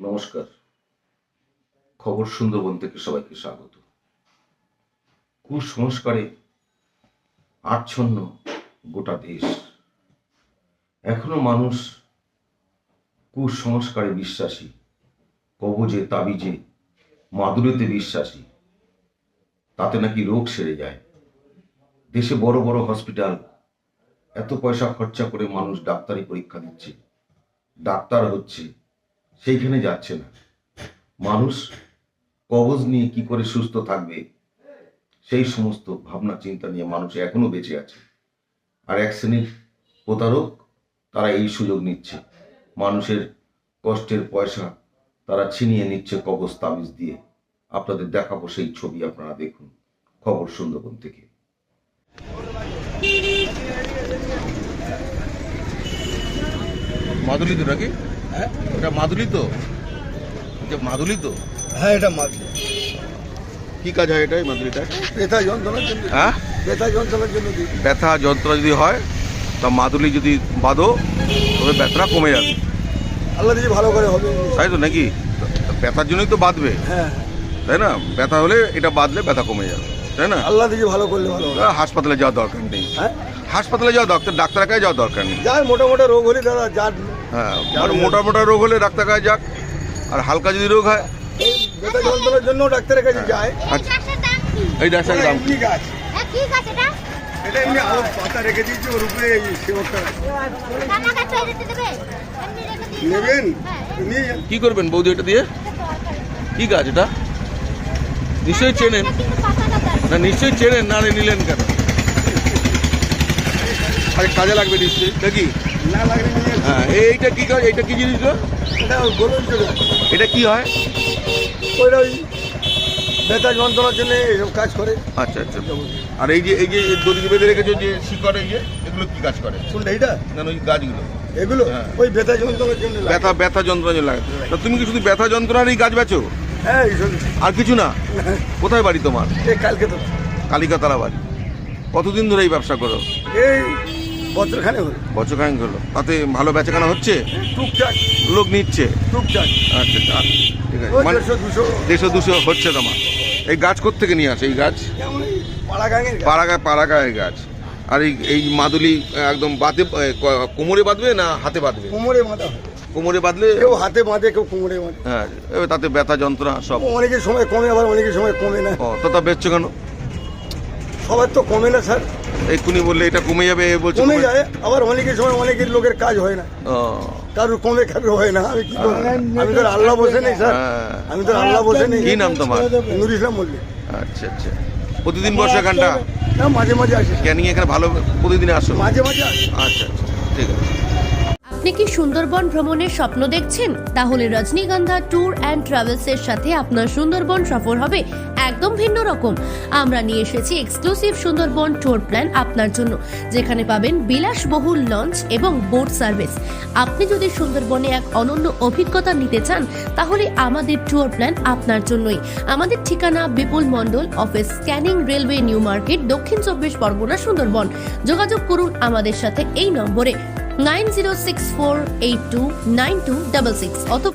নমস্কার। খবর সুন্দরবন থেকে সবাইকে স্বাগত। কুসংস্কারে আচ্ছন্ন গোটা দেশ। এখনও মানুষ কুসংস্কারে বিশ্বাসী, কবজে, তাবিজে, মাদুরিতে বিশ্বাসী। তাতে নাকি রোগ সেরে যায়। দেশে বড় বড় হসপিটাল, এত পয়সা খরচা করে মানুষ ডাক্তারি পরীক্ষা দিচ্ছে। ডাক্তার হচ্ছে সেইখানে যাচ্ছে না। মানুষ কবজ নিয়ে কি করে সুস্থ থাকবে? সেই সমস্ত ভাবনা চিন্তা নিয়ে মানুষ এখনও বেঁচে আছে। আর এক শ্রেণির প্রতারক তারা এই সুযোগ নিচ্ছে। মানুষের কষ্টের পয়সা তারা ছিনিয়ে নিচ্ছে কবজ তাবিজ দিয়ে। আপনাদের দেখাবো সেই ছবি, আপনারা দেখুন। খবর সুন্দরবন থেকে। মাদুলি নাকি? হ্যাঁ? এটা মাদুলি তো? যে মাদুলি তো? হ্যাঁ এটা মাদুলি। কি কাজ হয় এটা এই মাদুলিটা ব্যথা যন্ত্রণার জন্য হ্যাঁ? ব্যথা যন্ত্রণার জন্য ব্যথা যন্ত্রণা যদি হয় তা মাদুলি যদি বাঁধো তবে ব্যথাটা কমে যাবে। আল্লাহ দিয়ে ভালো করে হবে। তাই তো নাকি? ব্যথার জন্যই তো বাঁধবে। হ্যাঁ। তাই না? ব্যথা হলে এটা বাঁধলে ব্যথা কমে যাবে। তাই না? আল্লাহ দিয়ে ভালো করলে ভালো হাসপাতালে যাওয়ার দরকার নেই। হ্যাঁ? হাসপাতালে যাওয়া ডাক্তার ডাক্তারের কাছে যাওয়ার দরকার নেই। যার মোটা মোটা রোগ হলে দাদা যার হ্যাঁ আর মোটা মোটা রোগ হলে ডাক্তার কাছে যাক আর হালকা যদি রোগ হয়। এই ব্যথা যন্ত্রণার জন্য ডাক্তারের কাছে যায়। আচ্ছা। দাম কি? এই ডাক্তারের দাম। গাছ। হ্যাঁ কি গাছ এটা? এটা এমনি আলো পাতা রেখে দিয়েছি ওর উপরে এই সেবকটা নেবেন? হ্যাঁ। কি করবেন বৌদি এটা দিয়ে? কি গাছ এটা? নিশ্চয়ই চেনেন। না নিশ্চয়ই চেনেন না নিলেন কেন? আরে কাজে লাগবে নিশ্চয়ই। নাকি। হ্যাঁ এইটা কি কাজ এইটা কি জিনিস? এটা কি হয়? ওইটা ওই ব্যথা যন্ত্রণার জন্য এইসব কাজ করে। আচ্ছা আচ্ছা। আর এই যে এই যে দড়ি বেঁধে রেখেছো যে শিকড় এই যে এগুলো কি কাজ করে? শুনলে এইটা? না ওই গাছগুলো। এগুলো? হ্যাঁ। ওই ব্যথা যন্ত্রণার জন্য ব্যথা ব্যথা যন্ত্রণা যে লাগে। তা তুমি কি শুধু ব্যথা যন্ত্রণার এই গাছ বেচো? হ্যাঁ আর কিছু না? কোথায় বাড়ি তোমার? এই কালকে তো। কালিকাতলা বাড়ি। কতদিন ধরে এই ব্যবসা করো? এই বছরখানে হলো। বছর হলো। তাতে ভালো বেচাকেনা হচ্ছে? টুকটাক। লোক নিচ্ছে? টুকটাক। আচ্ছা আচ্ছা ঠিক আছে। মানে দুশো। দেড়শো দুশো হচ্ছে তোমার। এই গাছ থেকে নিয়ে আসে এই গাছ। পাড়াগায় পাড়াগায় গাছ। আর এই এই মাদুলি একদম বাঁধে কোমরে বাঁধবে না হাতে বাঁধবে? কোমরে বাঁধা কোমরে বাঁধলে? কেউ হাতে বাঁধে কেউ কোমরে বাঁধে। হ্যাঁ তাতে ব্যথা যন্ত্রণা সব। অনেকের সময় কমে আবার অনেকের সময় কমে না। ও তো তা বেচছো কেন? সবার তো কমে না স্যার। এক্ষুনি বললে এটা কমে যাবে কমে যায় আবার অনেকের সময় অনেকের লোকের কাজ হয় না। কারোর কমে কারোর হয় না। আমি কি করব? আমি তো আল্লাহ বসে নেই স্যার। হ্যাঁ। আমি তো আল্লাহ বসে নেই। কি নাম তোমার? নুর ইসলাম মল্লিক আচ্ছা আচ্ছা। প্রতিদিন বসো এখানটা না মাঝে মাঝে আসে ক্যানিং এখানে ভালো প্রতিদিন আসো। মাঝে মাঝে আসে। আচ্ছা আচ্ছা। ঠিক আছে। আপনি কি সুন্দরবন ভ্রমণের স্বপ্ন দেখছেন? তাহলে রজনীগন্ধা ট্যুর অ্যান্ড ট্রাভেলসের সাথে আপনার সুন্দরবন সফর হবে একদম ভিন্ন রকম। আমরা নিয়ে এসেছি এক্সক্লুসিভ সুন্দরবন ট্যুর প্ল্যান আপনার জন্য, যেখানে পাবেন বিলাসবহুল লঞ্চ এবং বোট সার্ভিস। আপনি যদি সুন্দরবনে এক অনন্য অভিজ্ঞতা নিতে চান, তাহলে আমাদের ট্যুর প্ল্যান আপনার জন্যই। আমাদের ঠিকানা বিপুল মণ্ডল, অফিস স্ক্যানিং রেলওয়ে নিউ মার্কেট, দক্ষিণ চব্বিশ পরগনা সুন্দরবন। যোগাযোগ করুন আমাদের সাথে এই নম্বরে। nine zero six four eight two nine two double six অথবা